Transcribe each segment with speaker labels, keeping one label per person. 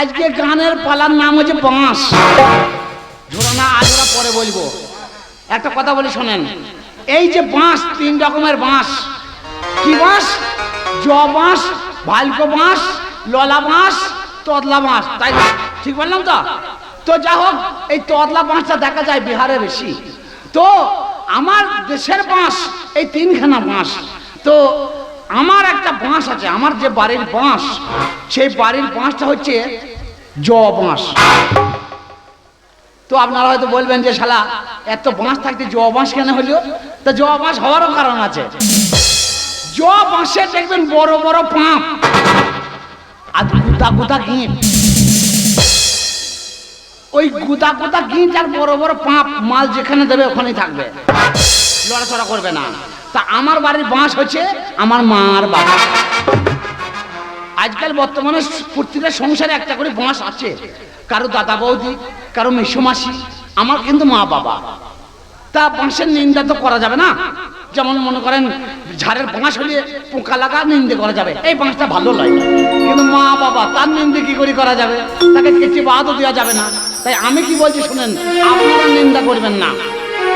Speaker 1: আজকে গানের পালার নাম হচ্ছে বাঁশ। ঝোলানা আজ ওরা পরে বলব। একটা কথা বলি শোনেন। এই যে বাঁশ, তিন রকমের বাঁশ। কি বাঁশ? জ বাঁশ, ভালকো বাঁশ, ললা বাঁশ তদলা বাঁশ। তাই ঠিক বললাম তো? তো যা হোক, এই তদলা বাঁশটা দেখা যায় বিহারে বেশি। তো আমার দেশের বাঁশ, এই তিনখানা বাঁশ। তো আমার একটা বাঁশ আছে, আমার যে বাড়ির বাঁশ, সেই বাড়ির বাঁশটা হচ্ছে জ বাঁশ তো আপনারা হয়তো বলবেন যে, শালা, এত বাঁশ থাকতে জ বাঁশ কেন হলো? তা জ বাঁশ হওয়ারও কারণ আছে। জ বাঁশে দেখবেন বড় বড় পাঁপ আর গুদা গুদা গিঁট। ওই গুদা গুদা গিঁট আর বড় বড় পাঁপ মাল যেখানে দেবে ওখানেই থাকবে। লড়াচড়া করবে না। তা আমার বাড়ির বাঁশ হচ্ছে আমার মার বাবা। আজকাল বর্তমানে প্রত্যেকের সংসারে একটা করে বাঁশ আছে। কারও দাদা বৌদি, কারও মেসুমাসি আমার কিন্তু মা বাবা। তা বাঁশের নিন্দা তো করা যাবে না। যেমন মনে করেন ঝাড়ের বাঁশ হলে পোকা লাগা নিন্দে করা যাবে। এই বাঁশটা ভালো নয়। কিন্তু মা বাবা, তার নিন্দে কি করে করা যাবে? তাকে কেটে বাদও দেওয়া যাবে না। তাই আমি কি বলছি শুনেন, আপনারা নিন্দা করবেন না।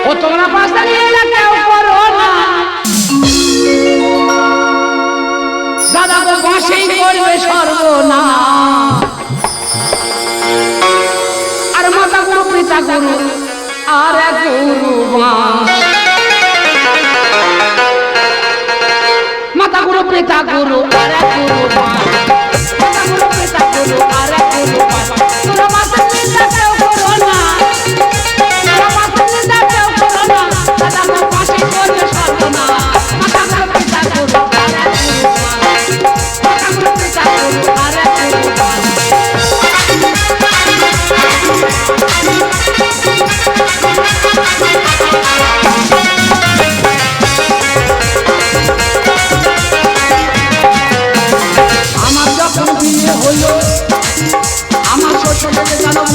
Speaker 1: ও তোমরা নিন্দা কেউ করো না। দাদা গো বাঁশেই করবে সর্বনা আর মাতা গুরু, পিতা গুরু, আর এক গুরু মাতা গুরু, পিতা গুরু, আর এক গুরু বাঁশ।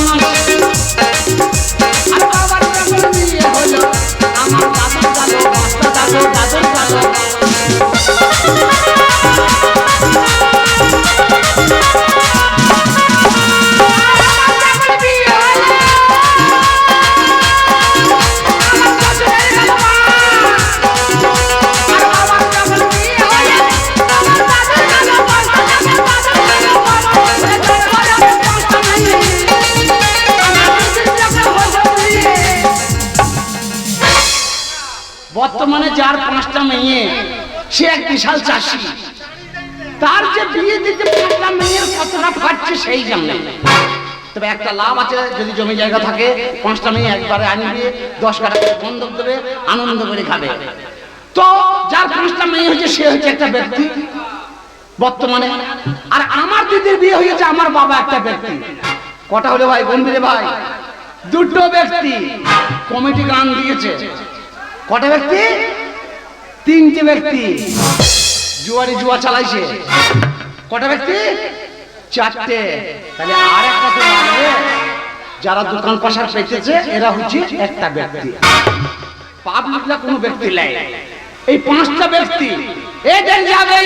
Speaker 1: Thank you. সে এক বিশাল চাষি। তার যে বিয়ে দিতে মেয়ের কতটা ফাটছে সেই জানে তবে একটা লাভ আছে, যদি জমি জায়গা থাকে, পাঁচটা মেয়ে একবারে আনবে দশ কাটা বন্ধক দেবে আনন্দ করে খাবে। তো যার পাঁচটা মেয়ে হচ্ছে সে হচ্ছে একটা ব্যক্তি। বর্তমানে আর আমার দিদির বিয়ে হয়েছে, আমার বাবা একটা ব্যক্তি। কটা হলো ভাই, গম্ভীরে ভাই? দুটো ব্যক্তি। কমিটি গান দিয়েছে। কটা ব্যক্তি? তিনটে ব্যক্তি। জুয়ারি জুয়া চালাইছে। কটা ব্যক্তি? চারটে। তাহলে আর একটা যারা দোকান পাশার পেতেছে, এরা হচ্ছে একটা ব্যক্তি। পাবলিকরা কোনো ব্যক্তি নেই। এই পাঁচটা ব্যক্তি। এদের যাবে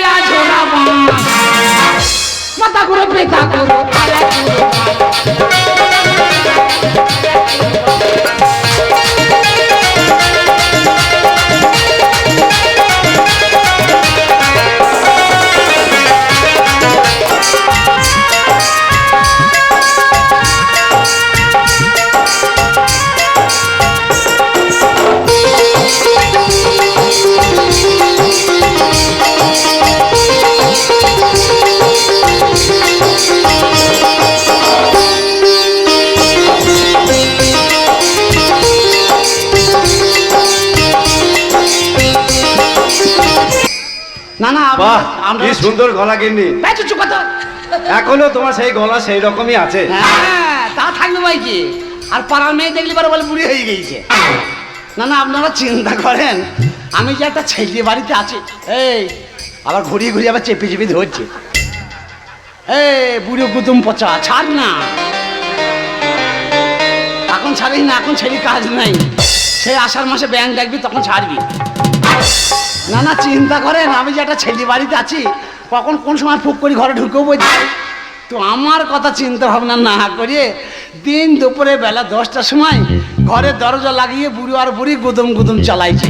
Speaker 1: মাথা করে পেতা করো।
Speaker 2: গলা গিন্নি?
Speaker 1: চুপ কথা।
Speaker 2: এখনও তোমার সেই গলা সেই রকমই আছে।
Speaker 1: হ্যাঁ তা থাকবে ভাই কি? আর পাড়ার মেয়ে দেখলি পরে বলে বুড়ি হয়ে গেছে না না আপনারা চিন্তা করেন। আমি যে একটা ছেলে বাড়িতে আছি এই আবার ঘুরিয়ে ঘুরিয়ে আবার চেপে চেপে ধরছে। এই বুড়ো কুতুম পচা ছাড় না। এখন ছাড়িস না এখন ছেলে কাজ নাই। সেই আষাঢ় মাসে ব্যাংক ডাকবি তখন ছাড়বি। না না চিন্তা করেন আমি যে একটা ছেলে বাড়িতে আছি কখন কোন সময় ফুক করে ঘরে ঢুকেও বই তো আমার কথা চিন্তা ভাবনা না করে দিন দুপুরে বেলা দশটার সময় ঘরে দরজা লাগিয়ে বুড়ি আর বুড়ি গুদম গুদম চালাইছে।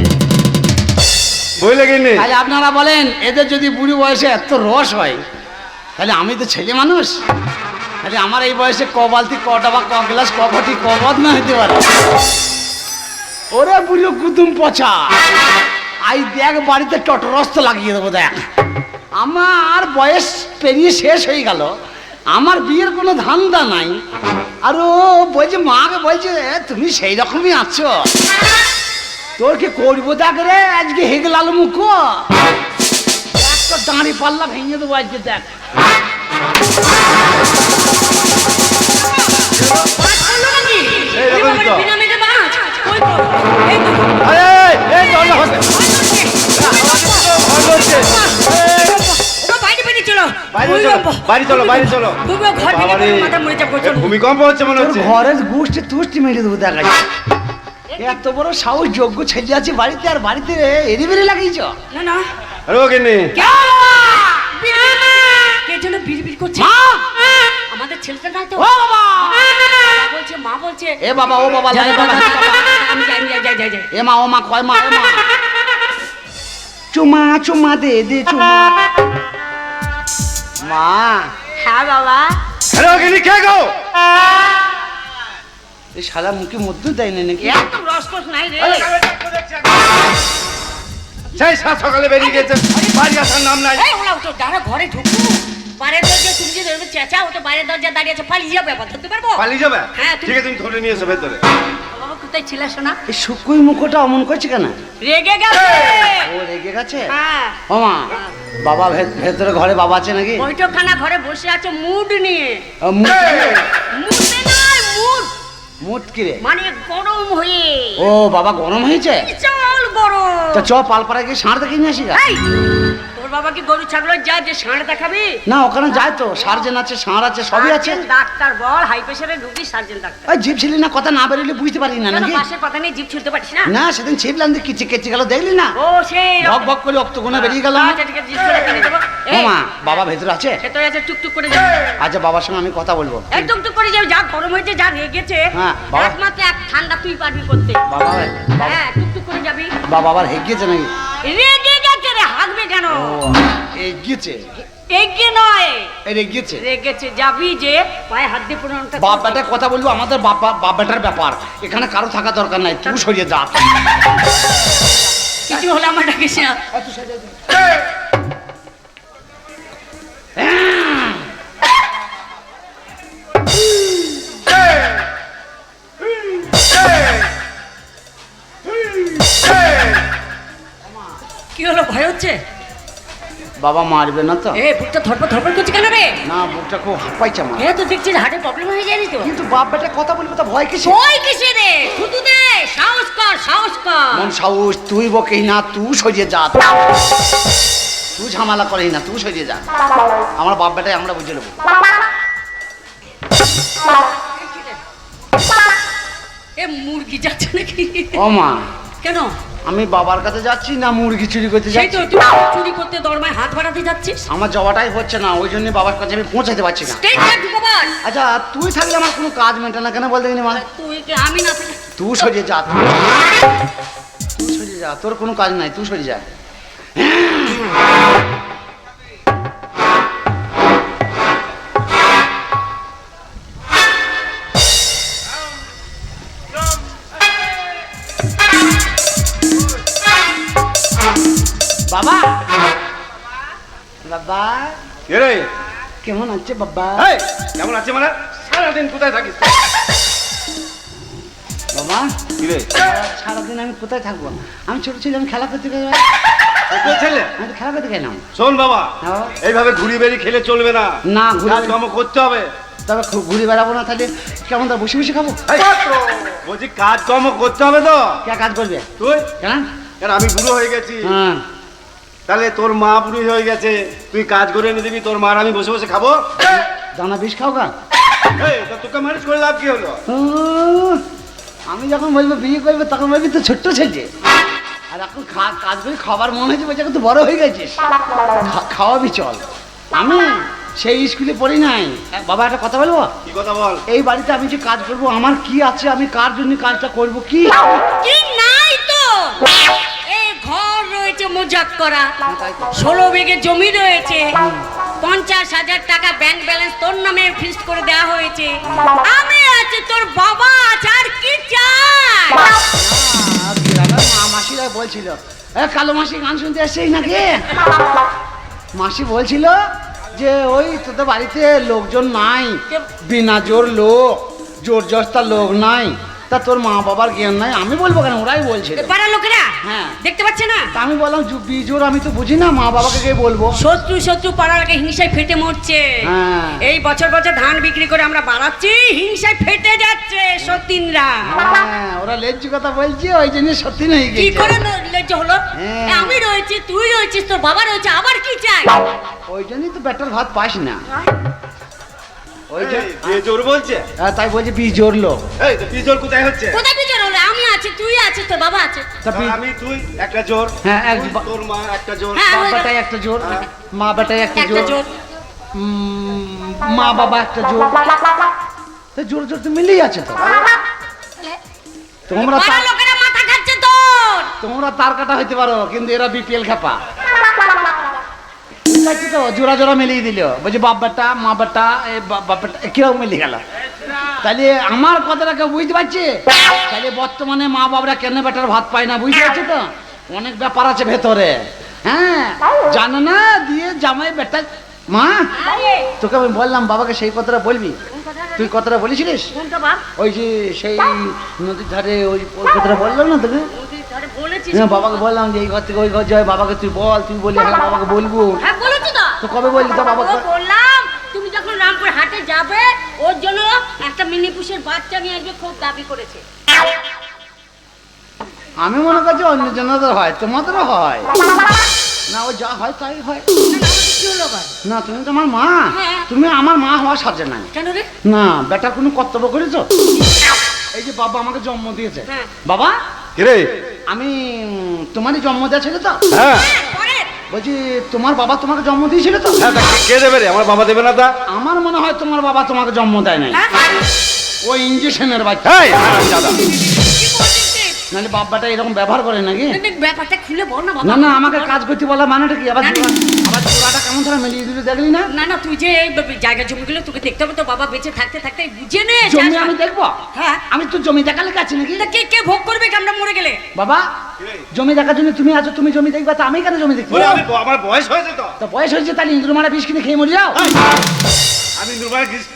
Speaker 2: বুঝলে গিন্নি
Speaker 1: তাহলে আপনারা বলেন এদের যদি বুড়ি বয়সে এত রস হয় তাহলে আমি তো ছেলে মানুষ। তাহলে আমার এই বয়সে ক বালতি কটা বা ক গ্লাস ক ঘটি ক বদ না হতে পারে? ওরে বুড়ি কুতুম পচা। আই দেখ বাড়িতে টটরস্ত লাগিয়ে দেবো দেখ। আমার বয়স পেরিয়ে শেষ হয়ে গেল আমার বিয়ের কোনো ধান্দা নাই আর ও বলছে মাকে বলছে "এ, তুমি সেই রকমই আছো তোর কি করব দেখ রে আজকে হেগে লাল মুখ একটা দাঁড়ি পাল্লা ভেঙে দেবো আজকে দেখ
Speaker 2: আরে, এই, এই, দরজা হচ্ছে।
Speaker 3: চলো
Speaker 2: বাইরে চলো, বাইরে চলো,
Speaker 3: তুমি ঘর ভেঙে মাথা মরে যাব
Speaker 2: এ ভূমিকম্প হচ্ছে মনে হচ্ছে।
Speaker 1: ঘরের গুষ্টি তুষ্টি মেরে দেবো দেখা এত বড় সাহস যোগ্য ছেলে আছে বাড়িতে আর বাড়িতে এরি বেরি লাগিয়েছ?
Speaker 3: না না।
Speaker 2: আরে ও গিন্নি।
Speaker 3: কে? যেন বিড়বিড় করছে? আমাদের ছেলেটা নাই তো।
Speaker 1: ও বাবা!
Speaker 3: বলছে মা বলছে
Speaker 1: এ বাবা ও বাবা
Speaker 3: যাই
Speaker 1: যাই
Speaker 3: বাবা,
Speaker 1: বাবা
Speaker 3: আমি যাই যাই যাই যাই যাই।
Speaker 1: এ মা ও মা কয় মা এ মা। চুমা চুমা দে দে চুমা। মা।
Speaker 3: হ্যাঁ বাবা।
Speaker 2: ও কে গো?
Speaker 1: এই শালা মুখে মধ্যে দেয় না নাকি?
Speaker 3: একদম রসকস নাই রে।
Speaker 2: সেই সাত সকালে বেরিয়ে গেছে। বাড়ি আসার নাম নাই।
Speaker 3: এই ওলা তো যারা ঘরে ঢুকু। বাইরের দরজা তুমি যে ধরবে চেঁচা ও তো বাইরের দরজা দাঁড়িয়ে আছে। পালিয়ে যাবে ধরতে পারব?
Speaker 2: পালিয়ে যাবে?
Speaker 3: হ্যাঁ,
Speaker 2: ঠিক আছে তুমি ধরে নিয়ে এসো ভেতরে।
Speaker 3: কোথায় ছিল শোনা
Speaker 1: এই শুকুই মুখটা অমন করছে কেন?
Speaker 3: রেগে গেছে।
Speaker 1: ও রেগে গেছে?
Speaker 3: হ্যাঁ।
Speaker 1: ও মা বাবা ভেতরে ঘরে বাবা আছে নাকি?
Speaker 3: বৈঠকখানা ঘরে বসে আছে মুড নিয়ে।
Speaker 1: রে?
Speaker 3: মুডে নয়? মুড।
Speaker 1: মুখ কি রে?
Speaker 3: মানে গরম হয়ে।
Speaker 1: ও বাবা গরম হয়েছে?
Speaker 3: বিশাল গরম।
Speaker 1: তো চ পালপাড়া গিয়ে ষাঁড় দেখে নিয়ে আসি গা।
Speaker 3: বাবা কি গরু ছাগলের যা যে ষাঁড় দেখাবি?
Speaker 1: না ওখানে যায় তো সার্জেন আছে ষাঁড় আছে সবই আছে।
Speaker 3: ডাক্তার বল হাই রুগী সার্জেন ডাক্তার।
Speaker 1: ওই জিপ ছিলি না কথা না বেরোলে বুঝতে পারি না নাকি?
Speaker 3: পাশের কথা ছুলতে পারছিস না?
Speaker 1: না সেদিন ছিপলাম যে কিচে কেচে গেল দেখলি না?
Speaker 3: ও সেই
Speaker 1: ভক ভক করে অক্তগোনা বেরিয়ে গেল
Speaker 3: আচ্ছা, ঠিক আছে, দেবো।
Speaker 1: বাবা ভেতরে আছে?
Speaker 3: সে তো আছে টুকটুক করে যাবে।
Speaker 1: আচ্ছা বাবার সঙ্গে আমি কথা বলব।
Speaker 3: এই টুকটুক করে যাবে যা গরম হয়েছে যা রেগেছে
Speaker 1: হ্যাঁ।
Speaker 3: একমাত্র এক ঠান্ডা তুই পারবি করতে।
Speaker 1: বাবা
Speaker 3: হ্যাঁ টুকটুক করে যাবি।
Speaker 1: বাবা আবার হেগিয়েছে নাকি?
Speaker 3: রেগে কেন? নয়।
Speaker 1: এই
Speaker 3: রেগেছে। যাবি যে পায়ে হাত দিয়ে প্রণামটা
Speaker 1: বাপ বেটা কথা বলব আমাদের বাপ বাপ বেটার ব্যাপার। এখানে কারও থাকা দরকার নাই তুই সরিয়ে যা।
Speaker 3: কিছু হলে আমার ডাকিস না।
Speaker 1: বাবা মারবে না তো।
Speaker 3: এ বুকটা ধরপড় ধরপড় করছে কেন রে?
Speaker 1: না বুকটা খুব হাঁপাইছে আমার।
Speaker 3: এ তো দেখছিস হার্টে প্রবলেম হয়ে যায়নি তো?
Speaker 1: কিন্তু বাপ বেটা কথা বলব তো ভয় কিসে
Speaker 3: ওই কিসে রে? শুধু দে সাহস কর সাহস কর।
Speaker 1: মন সাহস তুই বকেই না তুই সরিয়ে যা। তুই ঝামেলা করিস না তুই সরিয়ে যা। আমার বাপ বেটাই আমরা বুঝে নেব।
Speaker 3: এ মুরগি যাচ্ছে নাকি?
Speaker 1: ও মা।
Speaker 3: কেন?
Speaker 1: আমি বাবার কাছে যাচ্ছি না মুরগি চুরি করতে
Speaker 3: সেই তো তুই চুরি করতে দরমায় হাত বাড়াতে যাচ্ছিস?
Speaker 1: আমার যাওয়াটাই হচ্ছে না ওই জন্য বাবার কাছে আমি পৌঁছাতে পারছি না।
Speaker 3: স্টেট কার্ড
Speaker 1: আচ্ছা তুই থাকলে আমার কোনো কাজ মেটে না কেন বলতে গেলি মা?
Speaker 3: তুই কে আমি না
Speaker 1: তুই সরিয়ে যা তুই সরিয়ে যা তোর কোনো কাজ নাই তুই সরিয়ে যা। বাবা। বাবা।
Speaker 2: রে?
Speaker 1: কেমন আছে বাবা?
Speaker 2: কেমন আছে মানে? সারাদিন কোথায় থাকিস?
Speaker 1: বাবা। সারাদিন আমি কোথায় থাকব? আমি ছোট ছিলাম খেলা করতে
Speaker 2: ছেলে?
Speaker 1: আমি তো খেলা করতে গেলাম।
Speaker 2: শোন বাবা
Speaker 1: হ্যাঁ।
Speaker 2: এইভাবে ঘুরি বেরি খেলে চলবে না।
Speaker 1: না,
Speaker 2: কাজকর্ম করতে হবে।
Speaker 1: তবে ঘুরে বেড়াবো না তাহলে। কেমন তা বসে বসে খাব?
Speaker 2: বলছি কাজকর্ম করতে হবে তো।
Speaker 1: কে কাজ করবে?
Speaker 2: তুই?
Speaker 1: কেন
Speaker 2: আমি বুড়ো হয়ে গেছি।
Speaker 1: হ্যাঁ।
Speaker 2: তাহলে তোর মা বুড়ি হয়ে গেছে তুই কাজ করে এনে দিবি তোর মার আমি বসে বসে খাব।
Speaker 1: দানা বিষ খাও গা।
Speaker 2: তোকে মানুষ করে লাভ কি হলো?
Speaker 1: আমি যখন বলব বিয়ে করব তখন বলবি তো ছোট্ট ছেলে। আর এখন খা- কাজ করে খাবার মনে হয়েছে বলছে এখন তো বড় হয়ে গেছিস। খাওয়াবি চল। আমি সেই স্কুলে পড়ি নাই। বাবা একটা কথা বলব?
Speaker 2: কি কথা বল।
Speaker 1: এই বাড়িতে আমি যে কাজ করব আমার কি আছে আমি কার জন্য কাজটা করব কি?
Speaker 3: রয়েছে মজাক করা। ষোলো বিঘে জমি রয়েছে। পঞ্চাশ হাজার টাকা ব্যাংক ব্যালেন্স তোর নামে ফিক্সড করে দেওয়া হয়েছে। আমি আছে তোর বাবা আছে আর কি চাই?
Speaker 1: মাসিরা বলছিল এ কালো মাসি গান শুনতে এসেই নাকি? মাসি বলছিল যে ওই তোদের বাড়িতে লোকজন নাই বিনা জোর লোক জোর জস্তা লোক নাই। তা তোর মা বাবার জ্ঞান নাই আমি বলব কেন? ওরাই বলছিল
Speaker 3: পাড়ার লোকেরা?
Speaker 1: হ্যাঁ।
Speaker 3: দেখতে পাচ্ছে না?
Speaker 1: তা আমি বললাম বিজোর আমি তো বুঝি না মা বাবাকে গিয়ে বলব?
Speaker 3: শত্রু শত্রু পাড়াকে হিংসায় ফেটে মরছে।
Speaker 1: হ্যাঁ।
Speaker 3: এই বছর বছর ধান বিক্রি করে আমরা বাড়াচ্ছি হিংসায় ফেটে যাচ্ছে সতীনরা।
Speaker 1: হ্যাঁ ওরা লেজ্জু কথা বলছে ওই জন্য সত্যি নেই
Speaker 3: কি করে ন- হলো?
Speaker 1: হ্যাঁ।
Speaker 3: আমি রয়েছি তুই রয়েছিস তোর বাবা রয়েছে আবার কি চাই?
Speaker 1: ওই জন্যই তো বেটার ভাত পাস না। ওই যে
Speaker 2: এই, জোর বলছে?
Speaker 1: হ্যাঁ, তাই বলছে বীজ জোরলো
Speaker 2: এই তো বিয়ে জোর কোথায় হচ্ছে?
Speaker 3: কোথায় বিচার হলো আমি আছি তুই আছিস তোর বাবা আছে।
Speaker 2: আমি তুই একটা জোর।
Speaker 1: হ্যাঁ, এক
Speaker 2: তোর মা একটা জোর।
Speaker 3: হ্যাঁ,
Speaker 1: বাপ বেটাই একটা জোর। মা বেটাই একটা
Speaker 3: একটা
Speaker 1: জোর।
Speaker 3: জোর।
Speaker 1: মা বাবা একটা জোর। তো জোর জোর তো মিলেই আছে তো। তোমরা তার-
Speaker 3: লোকেরা মাথা খাচ্ছে তোর।
Speaker 1: তোমরা তার কাটা হইতে পারো কিন্তু এরা বিপিএল খেপা। বুঝতে তো জোড়া জোড়া মিলিয়ে দিল বলছি বাপ বেটা মা বেটা এ বাপ বেটা কেউ মিলিয়ে গেল তাহলে আমার কথাটা কেউ বুঝতে পারছে তাহলে বর্তমানে মা বাবারা কেন বেটার ভাত পায় না বুঝতে পারছ তো অনেক ব্যাপার আছে ভেতরে হ্যাঁ জানো না দিয়ে জামাই বেটা মা তোকে আমি বললাম বাবাকে সেই কথাটা বলবি তুই কথাটা বলেছিলিস ওই যে সেই নদীর ধারে ওই কথাটা বললাম না তোকে বাবাকে বললাম যে এই ঘর থেকে ওই ঘর যায় বাবাকে তুই বল তুই বলি হ্যাঁ বাবাকে বলব
Speaker 3: তো
Speaker 1: কবে বললি তো বাবাকে
Speaker 3: ও বললাম তুমি যখন রামপুর হাটে যাবে ওর জন্য একটা মিনি পুষের বাচ্চা নিয়ে আসবে খুব দাবি করেছে।
Speaker 1: আমি মনে করছি অন্য জনদের হয় তোমাদেরও হয়। না ও যা হয় তাই হয়।
Speaker 3: না,
Speaker 1: তুমি তো আমার মা।
Speaker 3: হ্যাঁ।
Speaker 1: তুমি আমার মা হওয়ার সাজে নাই।
Speaker 3: কেন রে?
Speaker 1: না বেটার কোনো কর্তব্য করেছ? এই যে বাবা আমাকে জন্ম দিয়েছে।
Speaker 3: হ্যাঁ।
Speaker 1: বাবা
Speaker 2: কিরে?
Speaker 1: আমি তোমারই জন্ম দেওয়া ছিল তো?
Speaker 2: হ্যাঁ।
Speaker 3: হ্যাঁ।
Speaker 1: বলছি তোমার বাবা তোমাকে জন্ম দিয়েছিল তো
Speaker 2: হ্যাঁ তা কে- কে দেবে রে আমার বাবা দেবে না তা
Speaker 1: আমার মনে হয় তোমার বাবা তোমাকে জন্ম দেয় নাই
Speaker 3: হ্যাঁ?
Speaker 1: ওই ইঞ্জেকশনের বাচ্চা
Speaker 2: এই দাদা
Speaker 3: কি বলছিস তুই?
Speaker 1: নাহলে বাবাটা এরকম ব্যবহার করে নাকি
Speaker 3: না, না, ব্যাপারটা খুলে বল না বাবা।
Speaker 1: না না আমাকে কাজ করতে বলা মানেটা কি আবার। জোড়া- আবার কেমন ধরে মিলিয়ে দিলে দেখলি না?
Speaker 3: না না তুই যে এই ব- জায়গা জমিগুলো তোকে দেখতে হবে তো বাবা বেঁচে থাকতে থাকতে বুঝে নে
Speaker 1: জমি আমি দেখব?
Speaker 3: হ্যাঁ।
Speaker 1: আমি তো জমি দেখালে কাছে নাকি?
Speaker 3: তা কে কে ভোগ করবে কি আমরা মরে গেলে?
Speaker 1: বাবা জমি দেখার জন্য তুমি আছো তুমি জমি দেখবা তা আমি কেন জমি দেখব
Speaker 2: আমার বয়স হয়েছে তো।
Speaker 1: তা বয়স হয়েছে তাহলে ইঁদুর মারা বিষ কিনে খেয়ে মরে যাও।
Speaker 2: আমি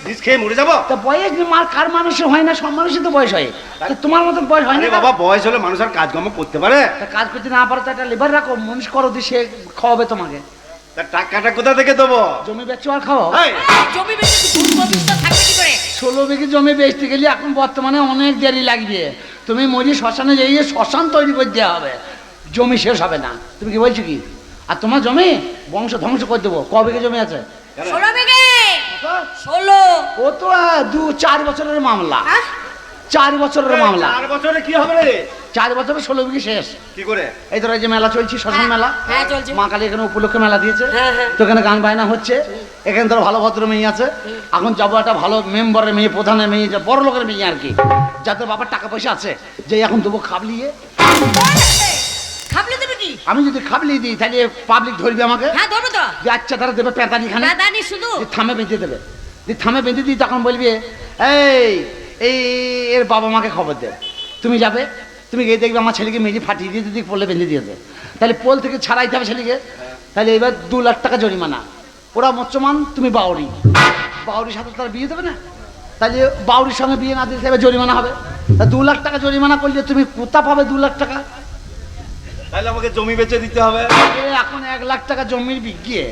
Speaker 2: ডিস খেয়ে মরে যাব?
Speaker 1: তা বয়স মার কার মানুষের হয় না সব মানুষের তো বয়স হয়। তা তোমার মতন বয়স হয় না
Speaker 2: বাবা বয়স হলে মানুষ আর কাজকর্ম করতে পারে।
Speaker 1: তা কাজ করতে না পারো তো একটা লেবার রাখো মানুষ করো দিয়ে সে খাওয়াবে তোমাকে।
Speaker 2: তা টাকাটা কোথা থেকে দেবো?
Speaker 1: জমি বেচো আর খাও
Speaker 2: এই,
Speaker 3: জমি বেঁচে ভূত থাকবে কি করে?
Speaker 1: ষোলো বিঘে জমি বেচতে গেলে এখন বর্তমানে অনেক দেরি লাগবে। তুমি মরি শ্মশানে যাইয়ে শ্মশান তৈরি করে দেওয়া হবে। জমি শেষ হবে না। তুমি কি বলছো কি? আর তোমার জমি বংশ ধ্বংস করে দেবো। ক বিঘে জমি আছে?
Speaker 3: ষোলো বিঘে? ষোলো?
Speaker 1: ও তো দু চার বছরের মামলা।
Speaker 3: হ্যাঁ?
Speaker 1: চার বছরের মামলা।
Speaker 2: চার বছরে কি হবে রে?
Speaker 1: চার বছরে ষোলো বিঘে শেষ।
Speaker 2: কি করে?
Speaker 1: এই ধরো এই যে মেলা চলছে শ্মশান মেলা
Speaker 3: হ্যাঁ চলছে।
Speaker 1: মা কালী এখানে উপলক্ষে মেলা দিয়েছে।
Speaker 3: হ্যাঁ, হ্যাঁ।
Speaker 1: তো এখানে গান বায়না হচ্ছে। এখানে ধরো ভালো ভদ্র মেয়ে আছে। এখন যাব একটা ভালো মেম্বারের মেয়ে প্রধানের মেয়ে যে বড় লোকের মেয়ে আর কি। যাতে বাবার টাকা পয়সা আছে যে এখন দেবো খাবলিয়ে।
Speaker 3: খাবলে দেবে কি?
Speaker 1: আমি যদি খাবলি দিই তাহলে পাবলিক ধরবে আমাকে?
Speaker 3: হ্যাঁ ধরবো তো।
Speaker 1: আচ্ছা তারা দেবে পেঁতালি খানে।
Speaker 3: শুধু?
Speaker 1: থামে বেঁধে দেবে। থামে বেঁধে দিই তখন বলবি এই এই এর বাবা মাকে খবর দে। তুমি যাবে তুমি গিয়ে দেখবে আমার ছেলেকে মেঝে ফাটিয়ে দিয়ে দিদি পোলে বেঁধে দিয়েছে তাহলে পোল থেকে ছাড়াইতে হবে ছেলেকে। তাহলে এবার দু লাখ টাকা জরিমানা। ওরা মচ্চমান তুমি বাউরি। বাউরির সাথে তার বিয়ে দেবে না। তাহলে বাউরির সঙ্গে বিয়ে না দিতে হবে জরিমানা হবে। তা দু লাখ টাকা জরিমানা করলে তুমি কোথা পাবে দু লাখ টাকা?
Speaker 2: তাহলে আমাকে জমি বেচে দিতে হবে।
Speaker 1: এখন এক লাখ টাকা জমির বিঘে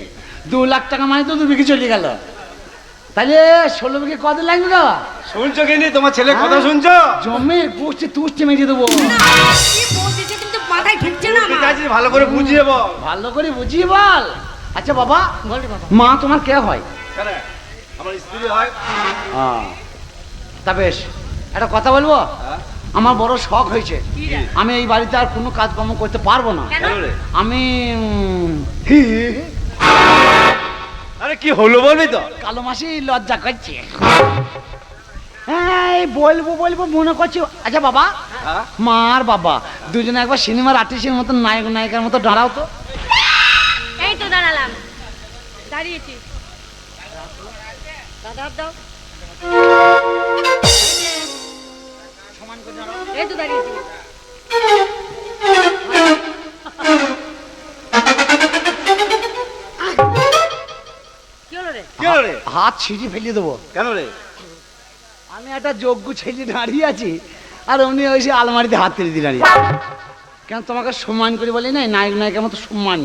Speaker 1: দু লাখ টাকা মানে তো দু বিঘে চলে গেল। তাহলে ষোলো বিঘে কত লাগবে গো
Speaker 2: শুনছো কি তোমার ছেলে কথা
Speaker 1: হ্যাঁ।
Speaker 2: শুনছো?
Speaker 1: জমির পুষ্টি তুষ্টি মেজে দেবো।
Speaker 3: কি বলছিস কিন্তু মাথায় ঢুকছে না
Speaker 2: ঠিক
Speaker 3: আমার।
Speaker 2: ভালো করে বুঝিয়ে বল।
Speaker 1: ভালো করে বুঝিয়ে বল। আচ্ছা বাবা
Speaker 3: বল রে বাবা
Speaker 1: মা তোমার কে হয়?
Speaker 2: আমার স্ত্রী হয়।
Speaker 1: তা বেশ একটা কথা বলব?
Speaker 2: হ্যাঁ?
Speaker 1: আমার বড় শখ হয়েছে। আমি এই বাড়িতে আর কোনো কাজকর্ম করতে পারব না? আমি
Speaker 2: আরে কি হলো বলবি তো?
Speaker 1: কালো মাসি লজ্জা করছে। হ্যাঁ এই বলব বলব মনে করছি। আচ্ছা বাবা
Speaker 2: হ্যাঁ?
Speaker 1: মা আর বাবা দুজনে একবার সিনেমার আর্টিস্টের মতো নায়ক নায়িকার মতো দাঁড়াও তো।
Speaker 3: এই তো দাঁড়ালাম। দাঁড়িয়েছি। দাদা দাও। এই তো দাঁড়িয়েছি।
Speaker 1: হাত ছিঁড়ি ফেলে দেবো।
Speaker 2: কেন রে?
Speaker 1: আমি একটা যোগ্য ছেলে দাঁড়িয়ে আছি আর উনি ওই সে আলমারিতে হাত তুলে দাঁড়িয়ে কেন তোমাকে সম্মান করে বলি না নায়ক নায়িকা মতো সম্মান।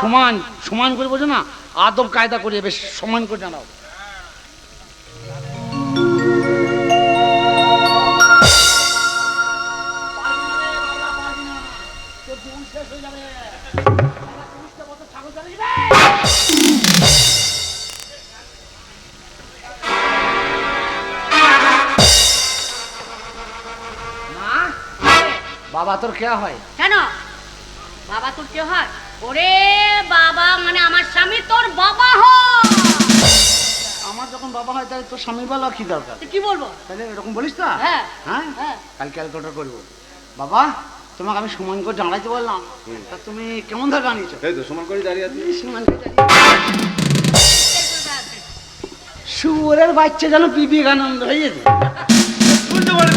Speaker 1: সমান সমান করে বোঝো না? আদব কায়দা করে বেশ সম্মান করে জানাও বাবা তোর কে হয়?
Speaker 3: কেন? বাবা তোর কে হয়? ওরে বাবা মানে আমার স্বামী তোর বাবা হয়।
Speaker 1: আমার যখন বাবা হয় তাহলে তোর স্বামী বলা কি দরকার?
Speaker 3: কি বলব?
Speaker 1: তাহলে এরকম বলিস না?
Speaker 3: হ্যাঁ
Speaker 1: হ্যাঁ?
Speaker 3: হ্যাঁ।
Speaker 1: কাল ক্যালকুলেটর করব। বাবা তোমাকে আমি সমান করে জানাইতে বললাম। তা তুমি কেমন ধরে জানিয়েছো?
Speaker 2: এই তো সমান করে দাঁড়িয়ে আছিস
Speaker 1: সমান করে। শুয়োরের বাচ্চা যেন বিবেকানন্দ হয়ে যেত
Speaker 2: শুনতে পারে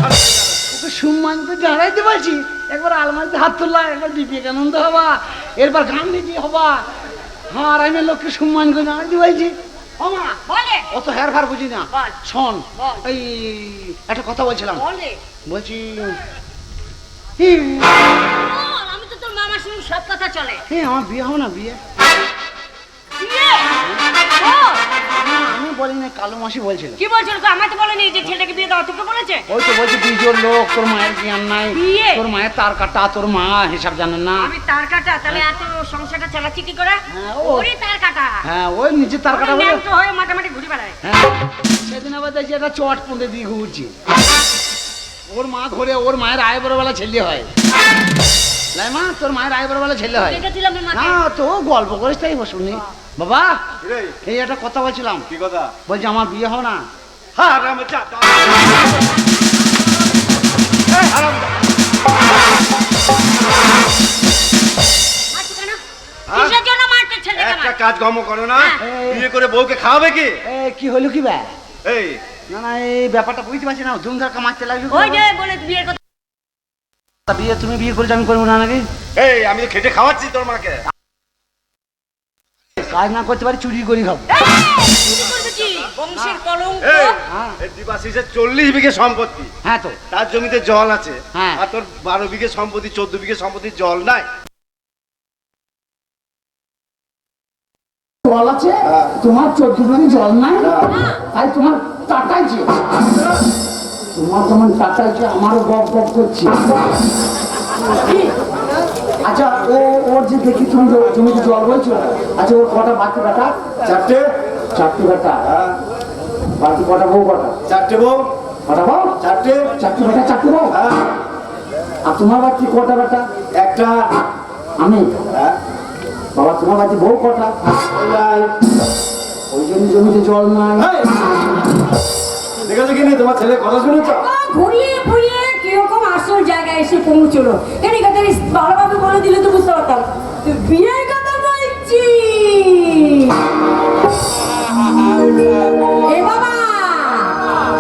Speaker 1: সম্মান তো জানাইতে পারছি। একবার আলমারিতে হাত তুললা একবার বিবেকানন্দ হবা এরপর গান্ধীজি হবা। হ্যাঁ আমি লোককে সম্মান করে জানাইতে পারছি। অত হেয়ার ফার বুঝি না। শোন এই একটা কথা বলছিলাম। বলছি
Speaker 3: আমি তো তোর মামার সঙ্গে সব কথা চলে।
Speaker 1: এই আমার বিয়ে হবে না বিয়ে।
Speaker 3: বিয়ে?
Speaker 1: আমি বলি না কালো মাসি বলছিল।
Speaker 3: কি বলছিল তো বলেনি যে ছেলেকে বিয়ে দেওয়া তোকে বলেছে?
Speaker 1: ওই তো বলছি বিজোর লোক তোর মায়ের জ্ঞান নাই? তোর মায়ের তার কাটা তোর মা হিসাব জানে না।
Speaker 3: আমি তার কাটা তাহলে এত সংসারটা চালাচ্ছি কি করে?
Speaker 1: হ্যাঁ, ও-
Speaker 3: তার কাটা।
Speaker 1: হ্যাঁ ওই নিজে তার কাটা বলে
Speaker 3: ন্যাংটো হয়ে মাটামাটি ঘুরে বেড়ায়
Speaker 1: হ্যাঁ। সেদিন আবার দেখছি একটা চট পুঁতে দিয়ে ঘুরছি। ওর মা ঘুরে ওর মায়ের আয় বড়বেলা ছেলে হয়। তোর মায়ের ছেলে হয়। না তো গল্প করিস তাই শুনি বাবা
Speaker 2: কি
Speaker 1: এই একটা কথা বলছিলাম।
Speaker 2: কি কথা?
Speaker 1: বলছি আমার বিয়ে হবে না।
Speaker 2: হ্যাঁ? একটা কাজ কর্ম করো না।
Speaker 1: হ্যাঁ।
Speaker 2: বিয়ে করে বউকে খাওয়াবে কি?
Speaker 1: কি হলো কি ব্যা
Speaker 2: এই।
Speaker 1: না না এই ব্যাপারটা বুঝতে পারছি না। ধুমধার কামাচ্ছে লাগবে
Speaker 3: ওই যে বলে বিয়ের কথা
Speaker 1: তা বিয়ে তুমি বিয়ে করেছ আমি করব না নাকি?
Speaker 2: এই আমি তো খেটে খাওয়াচ্ছি তোর মাকে।
Speaker 1: কাজ না করতে পারি চুরি করি খাব।
Speaker 3: কি করবে কি? বংশের কলঙ্ক।
Speaker 2: এই
Speaker 1: হ্যাঁ।
Speaker 2: এই দিবাশিসের চল্লিশ বিঘে সম্পত্তি
Speaker 1: হ্যাঁ তো।
Speaker 2: তার জমিতে জল আছে
Speaker 1: হ্যাঁ।
Speaker 2: আর তোর বারো বিঘে সম্পত্তি চোদ্দ বিঘে সম্পত্তি জল নাই।
Speaker 1: জল আছে তোমার চোদ্দ জল নাই তাই তোমার টাকাইছে তোমার যেমন টাকাইছে আমারও গপ গপ করছে। আচ্ছা ও ওর যে দেখি তুমি তুমি যে জল বলছো আচ্ছা ওর কটা বাকি বেটা?
Speaker 2: চারটে।
Speaker 1: চারটি বেটা?
Speaker 2: হ্যাঁ,
Speaker 1: বাকি কটা বউ কটা?
Speaker 2: চারটে বউ।
Speaker 1: কটা বউ?
Speaker 2: চারটে।
Speaker 1: চারটি বেটা চারটি বউ?
Speaker 2: হ্যাঁ,
Speaker 1: আর তোমার বাকি কটা বেটা?
Speaker 2: একটা।
Speaker 1: আমি?
Speaker 2: হ্যাঁ,
Speaker 1: বাবা তোমার বাকি বউ কটা। ওই জন্য জমিতে জল নাই।
Speaker 2: দেখেছ কি নেই তোমার ছেলে কথা শুনেছ?
Speaker 4: ঘুরিয়ে ঘুরিয়ে কীরকম আসল জায়গায় এসে পৌঁছলো। কেন কথা ভালোভাবে বলে দিলে তো বুঝতে পারতাম। বিয়ের কথা বলছি। এ বাবা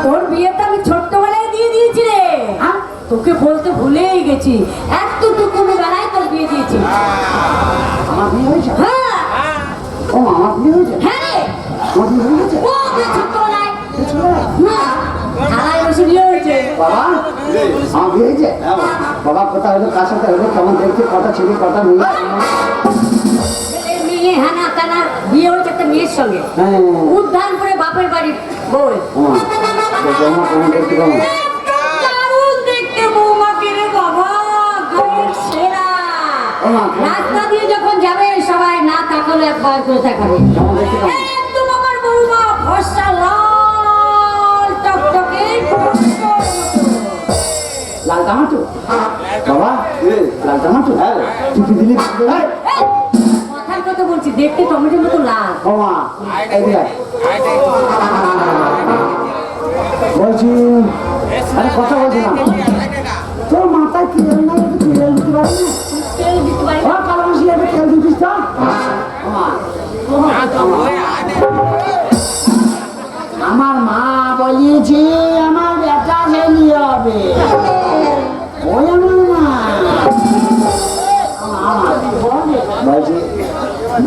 Speaker 4: তোর বিয়েটা আমি ছোট্টবেলায় দিয়ে দিয়েছি রে? তোকে বলতে ভুলেই গেছি। এতটুকু বেলায় তোর বিয়ে দিয়েছি।
Speaker 1: আমার বিয়ে হয়েছে?
Speaker 4: হ্যাঁ।
Speaker 1: ও আমার বিয়ে হয়েছে?
Speaker 4: হ্যাঁ রে।
Speaker 1: আমার বিয়ে হয়েছে?
Speaker 4: ও
Speaker 1: বাবা
Speaker 2: হ্যাঁ। বাবা
Speaker 1: হলো কার সাথে হলো কেমন দেখতে কটা ছেলে কটা মেয়ে হ্যাঁ
Speaker 4: রাস্তা দিয়ে যখন যাবে সবাই না তাকালে একবার করে
Speaker 1: টমাটো বাবা লাল টমাটো
Speaker 2: হ্যাঁ।
Speaker 1: টুপি দিলি
Speaker 4: কথার কথা বলছি
Speaker 3: দেখতে টমেটোর মতো লাল।
Speaker 1: বলছি আরে কথা বলছিলাম তোর মাথায় কি নাই তেল দিতে পারবি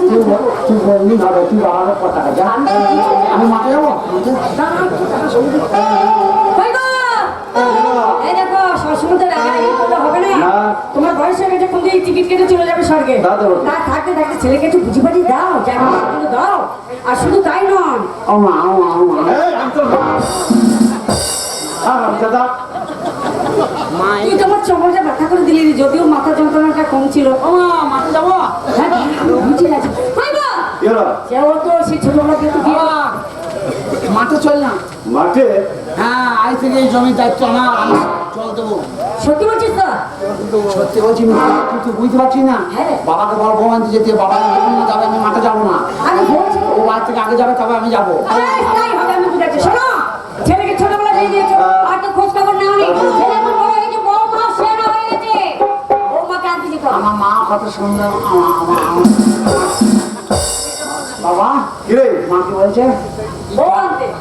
Speaker 1: তুই তুই বললি ভালো তুই বাবার কত টাকা যা আমি মাঠে যাব
Speaker 3: তোমার বয়স হয়ে গেছে কোন দিকে টিকিট কেটে চলে যাবে স্বর্গে না থাকতে থাকতে ছেলেকে একটু বুঝি বাজি দাও দাও আর শুধু তাই নয়
Speaker 1: দাদা মা
Speaker 2: তো-
Speaker 3: তুই তোমার চমড়টা ব্যথা করে দিলি যদিও মাথা যন্ত্রণাটা কম ছিল।
Speaker 1: ও মা মাঠে যাব
Speaker 3: হ্যাঁ বুঝে গেছি? সেও তো ছোটবেলা কিন্তু
Speaker 1: মাঠে চল না।
Speaker 2: মাঠে?
Speaker 1: হ্যাঁ আজ থেকে এই জমির দায়িত্ব আমার আমি চল দেবো।
Speaker 3: সত্যি বলছিস তো?
Speaker 1: সত্যি বলছি মিথ্যা, তুই তো বুঝতে পারছিস না।
Speaker 3: হ্যাঁ।
Speaker 1: বাবাকে বল ভবান্তি যেতে বাবা যাবে আমি মাঠে যাব না।
Speaker 3: তো।
Speaker 1: ও বাড়ি থেকে আগে যাবে তবে আমি যাব।
Speaker 3: এই, আমি বুঝে শোনো ছেলেকে ছোটবেলা দিয়ে দিয়েছ আর তো খোঁজ খবর নেওয়া নেই
Speaker 1: আমার মা কত সুন্দর বাবা মা কি বলছে?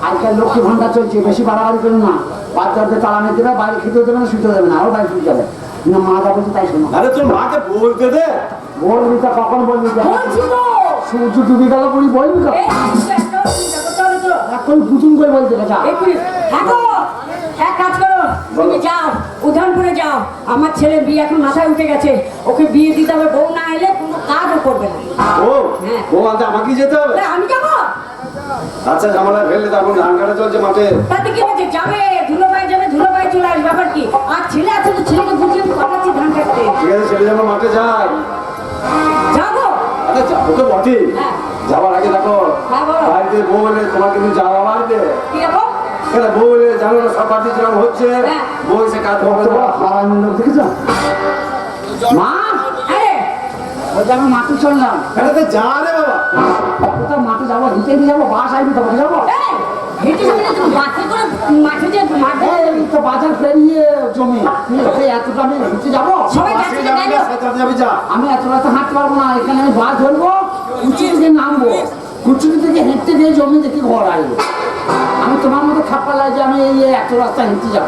Speaker 1: আজকাল লক্ষ্মী ভান্ডার চলছে বেশি বাড়াবাড়ি করুন না। বাচ্চাদের তালা মেরে দেবে বাইরে খেতেও দেবে না শুতে দেবে না আরও বাইরে শুতে যাবে। না মা যা বলছে তাই শোনো।
Speaker 2: আরে তোর মাকে বলতে দে।
Speaker 1: বলবি তো কখন বলবি তো? সূর্য ডুবে গেল বলি বলবি তো। এখন করে বলতে যা।
Speaker 3: এক কাজ তুমি যাও উধানপুরে যাও। আমার ছেলের বিয়ে এখন মাথায় উঠে গেছে। ওকে বিয়ে দিতে হবে বউ না এলে কোনো কাজও করবে না।
Speaker 2: ও
Speaker 3: হ্যাঁ।
Speaker 2: বউ আনতে আমাকেই যেতে হবে?
Speaker 3: আমি যাব।
Speaker 2: আচ্ছা ঝামেলা ফেললে তারপর ধান কাটা চলছে মাঠে।
Speaker 3: তাতে কি হয়েছে? যাবে ধুলো পায়ে যাবে ধুলো পায়ে চলে আসবে। ব্যাপার কি? আর ছেলে আছে তো ছেলেকে বুঝিয়ে আমি পাঠাচ্ছি ধান কাটতে।
Speaker 2: ঠিক আছে ছেলে যেন মাঠে যায়
Speaker 3: যাব?
Speaker 2: আরে যাব তো বটেই
Speaker 3: হ্যাঁ।
Speaker 2: যাবার আগে দেখো
Speaker 3: হ্যাঁ,
Speaker 2: বাড়িতে বউ এলে তোমার কিন্তু যাওয়া বাড়িতে
Speaker 3: কি যাব?
Speaker 2: সেটা বউলে জানো না হচ্ছে।
Speaker 3: হ্যাঁ।
Speaker 2: কাজ না।
Speaker 1: মা? আমি এত রাতে জমি। এতটা আমি আমি হাঁটতে পারব না এখানে আমি বাস ধরবো কুচুরি থেকে নামবো। কুচুরি থেকে হেঁটতে গিয়ে জমি দেখি ঘর আসব আমি তোমার মতো খাপা যে আমি এত রাস্তা হেঁটে যাব।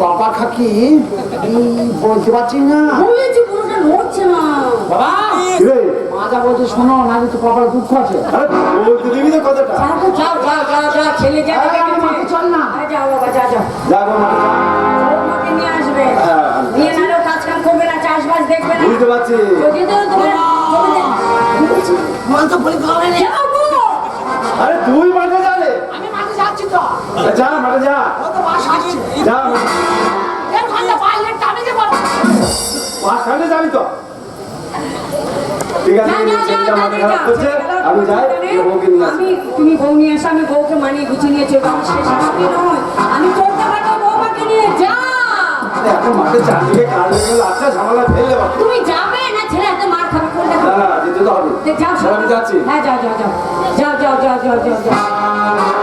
Speaker 1: বাবা বলতে পারছি না।
Speaker 3: বলছে
Speaker 1: শোনো না তো দুঃখ আছে।
Speaker 3: ছেলে
Speaker 1: চল না।
Speaker 3: নিয়ে আসবে। কাজ করবে না চাষবাস দেখবে
Speaker 2: বুঝতে
Speaker 3: যদি
Speaker 1: বল তো খাওয়া নেই
Speaker 2: আরে তুই মাঠে যা রে।
Speaker 1: আমি মাঠে যাচ্ছি তো।
Speaker 2: যা মাঠে যা।
Speaker 1: ও তো বাস আসছে
Speaker 2: যা
Speaker 1: এর ঘণ্টা বাইরে টানে যাব
Speaker 2: মাঝখানে যাবি তো? ঠিক আছে ছেলেটা মাথা খারাপ করছে আমি যাই বউকে নিয়ে
Speaker 3: আমি তুমি বউ নিয়ে এসো আমি বউকে মানিয়ে গুছিয়ে নিয়ে চলবো আমি শেষ আসবি নয় আমি চলতে পারব বৌমাকে নিয়ে। যা।
Speaker 2: এখন মাঠে চারদিকে কাজ হয়ে গেল আচ্ছা ঝামেলা ফেললে
Speaker 3: তুমি যাবে না ছেলে হাতে মার খাবে কোন দেখো
Speaker 2: না না যেতে তো হবে
Speaker 3: যাও
Speaker 2: তাহলে আমি যাচ্ছি
Speaker 3: হ্যাঁ যাও যাও যাও যাও যাও যাও যাও যাও যাও